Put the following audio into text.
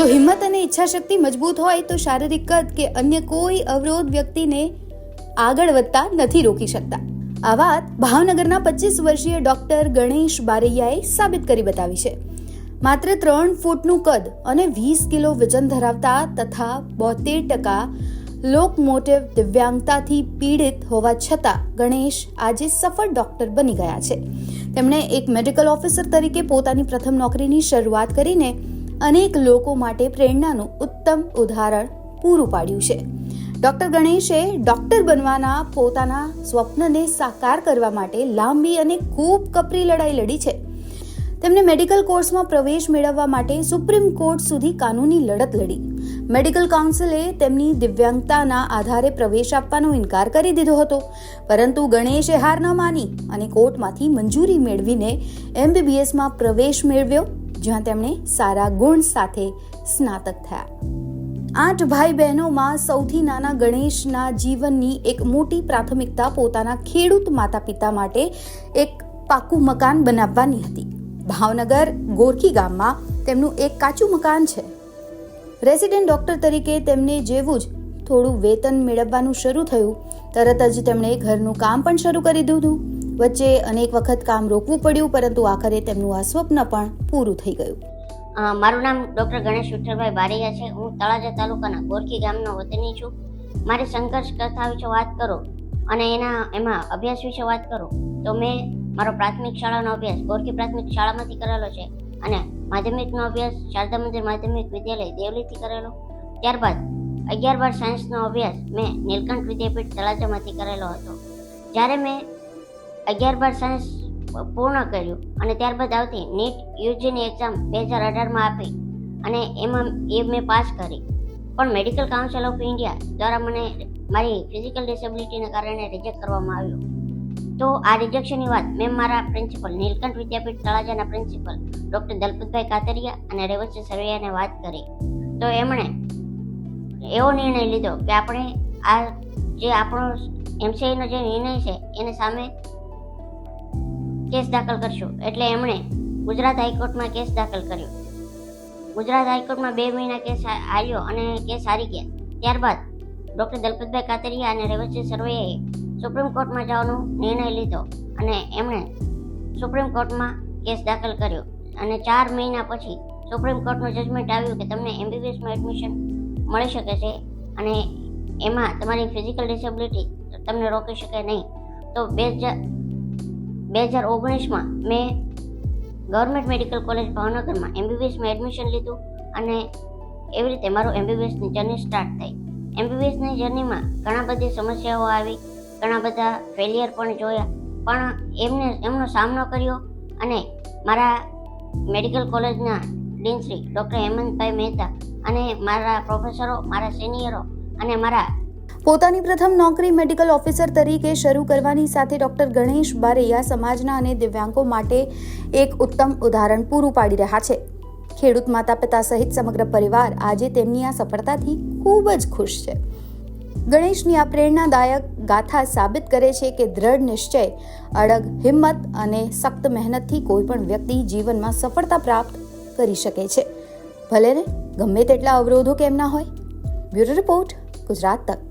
જો હિંમત અને ઈચ્છાશક્તિ મજબૂત હોય તો શારીરિક કદ કે અન્ય કોઈ અવરોધ વ્યક્તિને આગળ વધતા નથી રોકી શકતા. આ વાત ભાવનગરના પચીસ વર્ષીય ડોક્ટર ગણેશ બારૈયાએ સાબિત કરી બતાવી છે. માત્ર ત્રણ ફૂટનું કદ અને વીસ કિલો વજન ધરાવતા તથા બોતેર ટકા લોકમોટિવ દિવ્યાંગતાથી પીડિત હોવા છતાં ગણેશ આજે સફળ ડોક્ટર બની ગયા છે. તેમણે એક મેડિકલ ઓફિસર તરીકે પોતાની પ્રથમ નોકરીની શરૂઆત કરીને અનેક લોકો માટે પ્રેરણાનું ઉત્તમ ઉદાહરણ પૂરું પાડ્યું છે. ડોક્ટર ગણેશે ડોક્ટર બનવાના પોતાના સ્વપ્નને સાકાર કરવા માટે લાંબી અને ખૂબ કપરી લડાઈ લડી છે. તેમણે મેડિકલ કોર્સમાં પ્રવેશ મેળવવા માટે સુપ્રીમ કોર્ટ સુધી કાનૂની લડત લડી. મેડિકલ કાઉન્સિલે તેમની દિવ્યાંગતાના આધારે પ્રવેશ આપવાનો ઇનકાર કરી દીધો હતો. પરંતુ ગણેશે હાર ન માની અને કોર્ટમાંથી મંજૂરી મેળવીને એમબીબીએસમાં પ્રવેશ મેળવ્યો. જ્યાં તેમણે સારા ગુણ સાથે સ્નાતક થયા. આઠ ભાઈ બહેનોમાં સૌથી નાના ગણેશના જીવનની એક મોટી પ્રાથમિકતા પોતાના ખેડૂત માતા પિતા માટે એક પાકું મકાન બનાવવાની હતી. ભાવનગર, ગોરખી ગામમાં તેમનું એક કાચું મકાન છે. રેસિડેન્ટ ડોક્ટર તરીકે તેમને જેવું જ થોડું વેતન મેળવવાનું શરૂ થયું. તરત જ તેમણે ઘરનું કામ પણ શરૂ કરી દીધું. વચ્ચે અનેક વખત કામ રોકવું પડ્યું, પરંતુ આખરે તેમનું આ સ્વપ્ન પણ પૂરું થઈ ગયું. મારું નામ ડૉક્ટર ગણેશ વિઠ્ઠલભાઈ બારૈયા છે. હું તળાજા તાલુકાના ગોરખી ગામનો વતની છું. મારી સંઘર્ષ કથા વિશે વાત કરો અને એના, એમાં અભ્યાસ વિશે વાત કરો, તો મેં મારો પ્રાથમિક શાળાનો અભ્યાસ ગોરખી પ્રાથમિક શાળામાંથી કરેલો છે અને માધ્યમિકનો અભ્યાસ શારદા મંદિર માધ્યમિક વિદ્યાલય દેવલીથી કરેલો. ત્યારબાદ અગિયાર બાર સાયન્સનો અભ્યાસ મેં નીલકંઠ વિદ્યાપીઠ તળાજામાંથી કરેલો હતો. જ્યારે મેં અગિયાર બાર સાયન્સ પૂર્ણ કર્યું અને ત્યારબાદ આવતી નીટ, યુજીની એક્ઝામ બે હજાર અઢારમાં આપી અને એમાં એ મેં પાસ કરી. પણ મેડિકલ કાઉન્સિલ ઓફ ઇન્ડિયા દ્વારા મને મારી ફિઝિકલ ડિસેબિલિટીને કારણે રિજેક્ટ કરવામાં આવ્યું. તો આ રિજેક્શનની વાત મેં મારા પ્રિન્સિપલ નીલકંઠ વિદ્યાપીઠ તળાજાના પ્રિન્સિપલ ડૉક્ટર દલપતભાઈ કાતરિયા અને રેવતસિંહ સરવૈયાને વાત કરી. તો એમણે એવો નિર્ણય લીધો કે આપણે આ જે આપણો એમસીઆઈનો જે નિર્ણય છે, એને સામે કેસ દાખલ કરશો. એટલે એમણે ગુજરાત હાઈકોર્ટમાં કેસ દાખલ કર્યો. ગુજરાત હાઈકોર્ટમાં બે મહિના કેસ આવ્યો અને કેસ હારી ગયા. ત્યારબાદ ડૉક્ટર દલપતભાઈ કાતરિયા અને રેવતસિંહ સરવૈયાએ સુપ્રીમ કોર્ટમાં જવાનો નિર્ણય લીધો અને એમણે સુપ્રીમ કોર્ટમાં કેસ દાખલ કર્યો. અને ચાર મહિના પછી સુપ્રીમ કોર્ટનું જજમેન્ટ આવ્યું કે તમને એમબીબીએસમાં એડમિશન મળી શકે છે અને એમાં તમારી ફિઝિકલ ડિસેબિલિટી તમને રોકી શકે નહીં. તો બે બે હજાર ઓગણીસમાં મેં ગવર્મેન્ટ મેડિકલ કોલેજ ભાવનગરમાં એમબીબીએસમાં એડમિશન લીધું અને એવી રીતે મારું એમબીબીએસની જર્ની સ્ટાર્ટ થઈ. એમબીબીએસની જર્નીમાં ઘણા બધી સમસ્યાઓ આવી, ઘણા બધા ફેલિયર પણ જોયા, પણ એમને, એમનો સામનો કર્યો અને મારા મેડિકલ કોલેજના ડીન શ્રી ડૉક્ટર હેમંતભાઈ મહેતા અને મારા પ્રોફેસરો, મારા સિનિયરો અને મારા પોતાની પ્રથમ નોકરી મેડિકલ ઓફિસર તરીકે શરૂ કરવાની સાથે ડોક્ટર ગણેશ બારૈયા સમાજના અને દિવ્યાંગો માટે એક ઉત્તમ ઉદાહરણ પૂરું પાડી રહ્યા છે. ખેડૂત માતા પિતા સહિત સમગ્ર પરિવાર આજે તેમની આ સફળતાથી ખૂબ જ ખુશ છે. ગણેશની આ પ્રેરણાદાયક ગાથા સાબિત કરે છે કે દ્રઢ નિશ્ચય, અડગ હિંમત અને સખ્ત મહેનતથી કોઈ પણ વ્યક્તિ જીવનમાં સફળતા પ્રાપ્ત કરી શકે છે. ભલે ને ગમે તેટલા અવરોધો કેમ ના હોય. બ્યુરો રિપોર્ટ ગુજરાત તક.